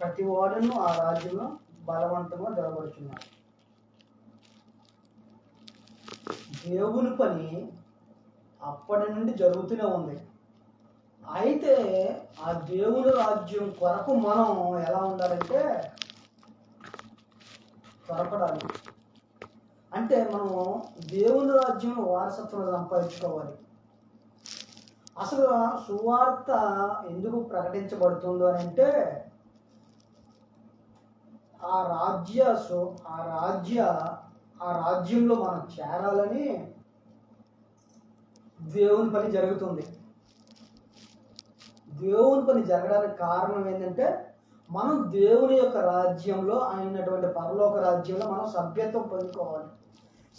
ప్రతి వాడును ఆ రాజ్యంలో బలవంతంగా దొరబడుచున్నారు దేవుని పని అప్పటి నుండి జరుగుతూనే ఉంది. అయితే ఆ దేవుని రాజ్యం కొరకు మనం ఎలా ఉండాలంటే త్వరపడాలి. అంటే మనం దేవుని రాజ్యం వారసత్వం సంపాదించుకోవాలి. అసలు సువార్త ఎందుకు ప్రకటించబడుతుందో అని అంటే ఆ రాజ్య సు ఆ రాజ్య ఆ రాజ్యంలో మనం చేరాలని దేవుని పని జరుగుతుంది. దేవుని పని జరగడానికి కారణం ఏంటంటే మనం దేవుని యొక్క రాజ్యంలో అయినటువంటి పరలోక రాజ్యంలో మనం సభ్యత్వం పొందుకోవాలి.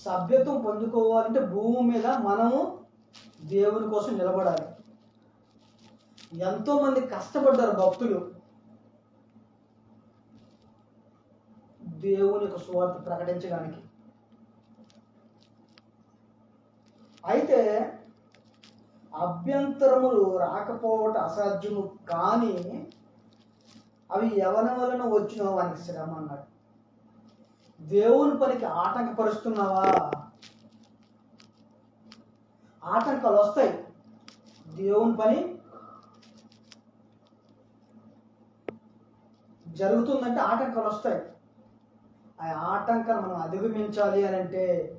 సభ్యత్వం పొందుకోవాలంటే భూమి మీద మనము దేవుని కోసం నిలబడాలి. ఎంతోమంది కష్టపడ్డారు భక్తులు. దేవుని యొక్క సువార్త ప్రకటించడానికి. అయితే అభ్యంతరములు రాకపోవట అసాధ్యము కానీ అవి ఎవరి వలన వచ్చిన వానికి శ్రమ అన్నాడు. దేవుని పనికి ఆటంకపరుస్తున్నావా? ఆటంకాలు వస్తాయి. దేవుని పని జరుగుతుందంటే ఆటంకాలు వస్తాయి. ఆ ఆటంకాలు మనం అధిగమించాలి అని అంటే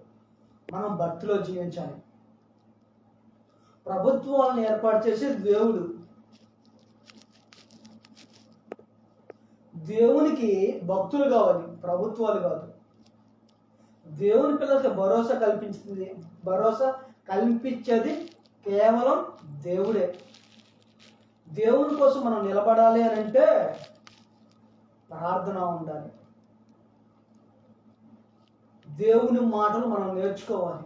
మనం భక్తిలో జీవించాలి. ప్రభుత్వాలను ఏర్పాటు చేసే దేవుడు. దేవునికి భక్తులు కావాలి ప్రభుత్వాలు కాదు. దేవుని పిల్లలకి భరోసా కల్పించింది భరోసా కల్పించేది కేవలం దేవుడే. దేవుని కోసం మనం నిలబడాలి అని అంటే ప్రార్థన ఉండాలి. దేవుని మాటలు మనం నేర్చుకోవాలి.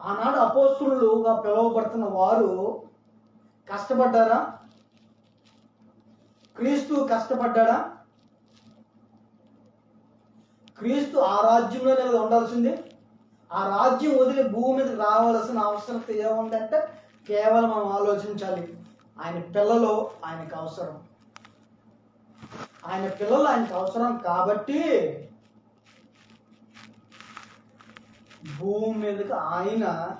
ఆనాడు అపోస్తులుగా పిలువబడుతున్న వారు కష్టపడ్డారా? క్రీస్తు కష్టపడ్డాడా? క్రీస్తు ఆ రాజ్యంలోనే కదా ఉండాల్సింది ఆ రాజ్యం వదిలి భూమి మీద రావాల్సిన అవసరం ఏముందంటే కేవలం మనం ఆలోచించాలి. ఆయన పిల్లలు ఆయనకు అవసరం. ఆయన పిల్లలు ఆయనకు అవసరం కాబట్టి భూమి మీదకి ఆయన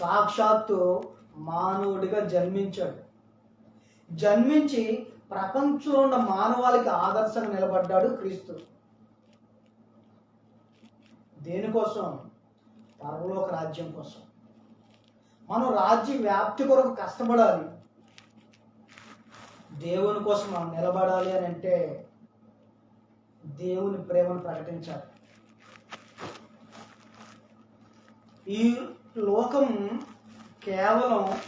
సాక్షాత్తు మానవుడిగా జన్మించాడు. జన్మించి ప్రపంచంలో ఉన్న మానవాళికి ఆదర్శంగా నిలబడ్డాడు క్రీస్తు. దేనికోసం? పరలోక రాజ్యం కోసం. మనం రాజ్య వ్యాప్తి కొరకు కష్టపడాలి. దేవుని కోసం మనం నిలబడాలి అని అంటే దేవుని ప్రేమను ప్రకటించాలి. ఈ లోకం కేవలం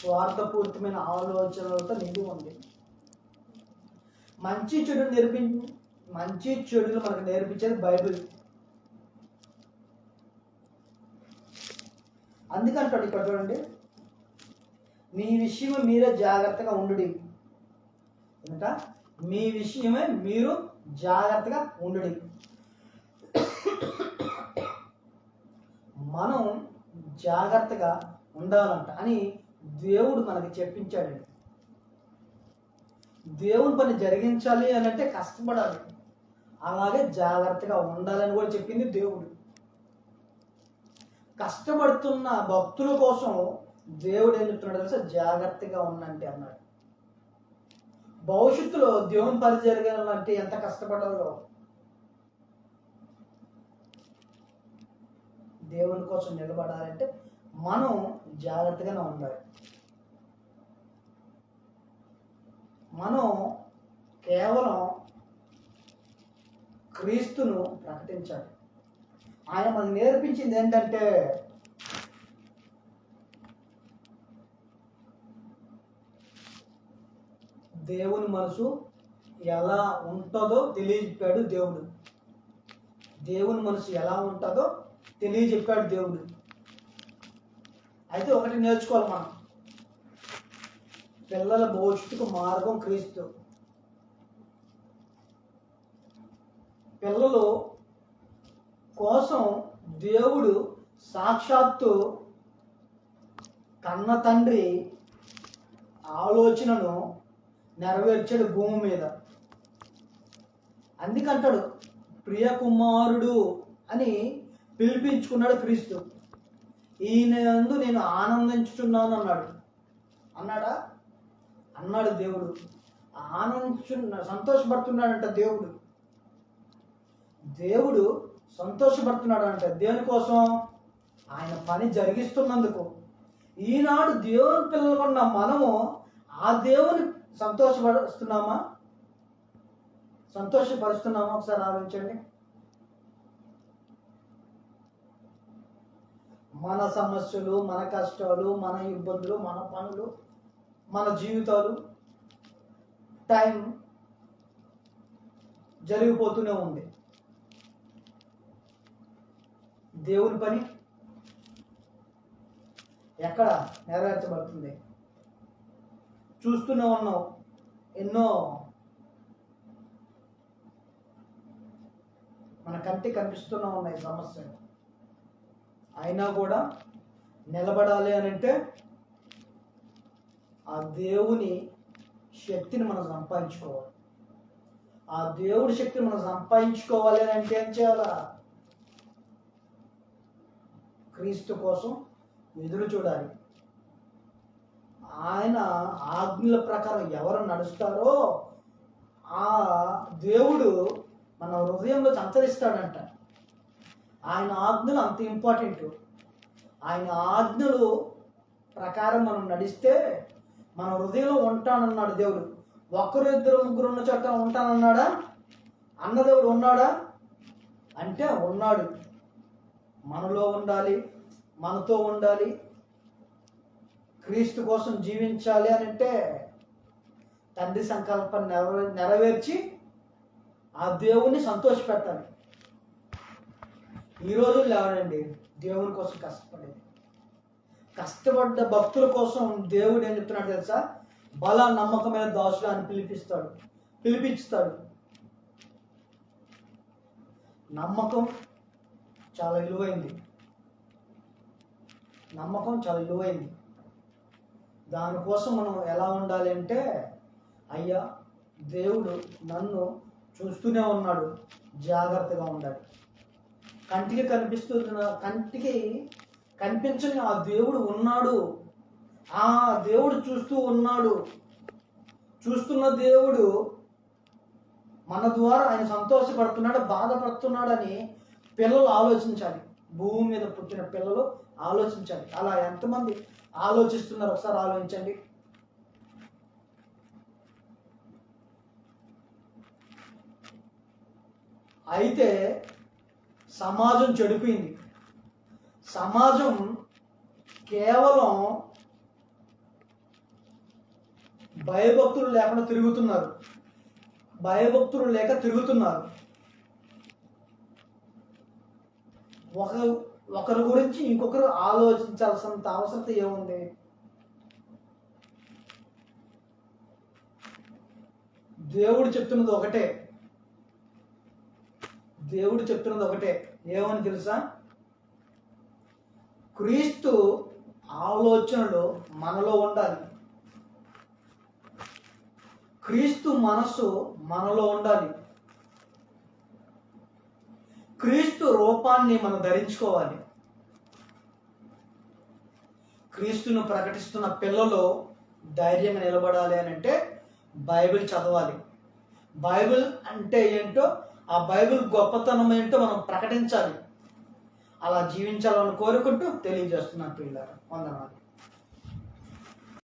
స్వార్థపూరితమైన ఆలోచనలతో నిండి ఉంది. మంచి చెడు నేర్పి మంచి చెడులు మనకు నేర్పించేది బైబిల్. అందుకంటాడు ఇక్కడ చూడండి. మీ విషయమే మీరే జాగ్రత్తగా ఉండు ఏంట మీ విషయమే మీరు జాగ్రత్తగా ఉండు మనం జాగ్రత్తగా ఉండాలంట అని దేవుడు మనకి చెప్పించాడు దేవుని పని జరిగించాలి అని అంటే కష్టపడాలి. అలాగే జాగ్రత్తగా ఉండాలని కూడా చెప్పింది దేవుడు. కష్టపడుతున్న భక్తుల కోసం దేవుడు ఏం చెప్తున్నాడు తెలుసా? జాగ్రత్తగా ఉండండి అన్నాడు. భవిష్యత్తులో దేవుని పని జరగాలంటే ఎంత కష్టపడాలో దేవుని కోసం నిలబడాలంటే మనం జాగ్రత్తగానే ఉండాలి. మనం కేవలం క్రీస్తును ప్రకటించాలి. ఆయన మనకు నేర్పించింది ఏంటంటే దేవుని మనసు ఎలా ఉంటుందో తెలియజెప్పాడు దేవుడు. దేవుని మనసు ఎలా ఉంటుందో తెలియజెప్పాడు దేవుడు. అయితే ఒకటి నేర్చుకోవాలి మనం. పిల్లల భవిష్యత్తుకు మార్గం క్రీస్తు. పిల్లలు కోసం దేవుడు సాక్షాత్తు కన్న తండ్రి ఆలోచనను నెరవేర్చాడు భూమి మీద. అందుకంటాడు ప్రియ కుమారుడు అని పిలిపించుకున్నాడు క్రీస్తు. ఈయన యందు నేను ఆనందించుచున్నాను అన్నాడు. అన్నాడా? అన్నాడు దేవుడు. ఆనందించు సంతోషపడుతున్నాడంట దేవుడు. దేవుడు సంతోషపడుతున్నాడంట దేనికోసం? ఆయన పని జరిగిస్తున్నందుకు. ఈనాడు దేవుని పిల్లలున్న మనము ఆ దేవుని సంతోషపరుస్తున్నామా? సంతోషపరుస్తున్నామా? ఒకసారి ఆలోచించండి. మన సమస్యలు మన కష్టాలు మన ఇబ్బందులు మన పనులు మన జీవితాలు టైం జరిగిపోతూనే ఉంది. దేవుని పని ఎక్కడ నెరవేర్చబడుతుంది? చూస్తూనే ఉన్నాం ఎన్నో మన కంటి కనిపిస్తూనే ఉన్నాయి సమస్యలు. అయినా కూడా నిలబడాలి అని అంటే ఆ దేవుని శక్తిని మనం సంపాదించుకోవాలి. ఆ దేవుడి శక్తిని మనం సంపాదించుకోవాలి అని అంటే ఏం చేయాలా? క్రీస్తు కోసం ఎదురు చూడాలి. ఆయన ఆజ్ఞల ప్రకారం ఎవరు నడుస్తారో ఆ దేవుడు మన హృదయంలో సంచరిస్తాడంట. ఆయన ఆజ్ఞలు అంత ఇంపార్టెంట్ ఆయన ఆజ్ఞలు ప్రకారం మనం నడిస్తే మన హృదయంలో ఉంటానన్నాడు దేవుడు. ఒకరు ఇద్దరు ముగ్గురు ఉన్న చోట ఉంటానన్నాడా? అన్న దేవుడు ఉన్నాడా? అంటే ఉన్నాడు. మనలో ఉండాలి మనతో ఉండాలి క్రీస్తు కోసం జీవించాలి అని అంటే తండ్రి సంకల్పం నెరవే నెరవేర్చి ఆ దేవుణ్ణి సంతోషపెట్టాలి. ఈ రోజు లేవడండి దేవుని కోసం కష్టపడేది. కష్టపడ్డ భక్తుల కోసం దేవుడు ఏం చెప్తున్నాడు తెలుసా? బల నమ్మకమైన దాసులు అని పిలిపిస్తాడు. పిలిపిస్తాడు నమ్మకం చాలా విలువైంది నమ్మకం చాలా విలువైంది దానికోసం మనం ఎలా ఉండాలి అంటే అయ్యా దేవుడు నన్ను చూస్తూనే ఉన్నాడు. జాగ్రత్తగా ఉండాలి. కంటికి కనిపిస్తున్న కంటికి కనిపించని ఆ దేవుడు ఉన్నాడు. ఆ దేవుడు చూస్తూ ఉన్నాడు. చూస్తున్న దేవుడు మన ద్వారా ఆయన సంతోషపడుతున్నాడు బాధపడుతున్నాడని పిల్లలు ఆలోచించాలి. భూమి మీద పుట్టిన పిల్లలు ఆలోచించాలి. అలా ఎంతమంది ఆలోచిస్తున్నారు? ఒకసారి ఆలోచించండి. అయితే సమాజం చెడిపోయింది. సమాజం కేవలం భయభక్తులు లేకుండా తిరుగుతున్నారు. భయభక్తులు లేక తిరుగుతున్నారు. ఒక ఒకరి గురించి ఇంకొకరు ఆలోచించాల్సినంత అవసరం ఏముంది? దేవుడు చెప్తున్నది ఒకటే. దేవుడు చెప్తున్నది ఒకటే. ఏమని తెలుసా? క్రీస్తు ఆలోచనలు మనలో ఉండాలి. క్రీస్తు మనస్సు మనలో ఉండాలి. క్రీస్తు రూపాన్ని మనం ధరించుకోవాలి. క్రీస్తును ప్రకటిస్తున్న పిల్లలు ధైర్యం నిలబడాలి అని అంటే బైబిల్ చదవాలి. బైబిల్ అంటే ఏంటో ఆ బైబిల్ గొప్పతనం ఏంటో మనం ప్రకటించాలి. అలా జీవించాలని కోరుకుంటూ తెలియజేస్తున్నాను పిల్లలు వందనాలు.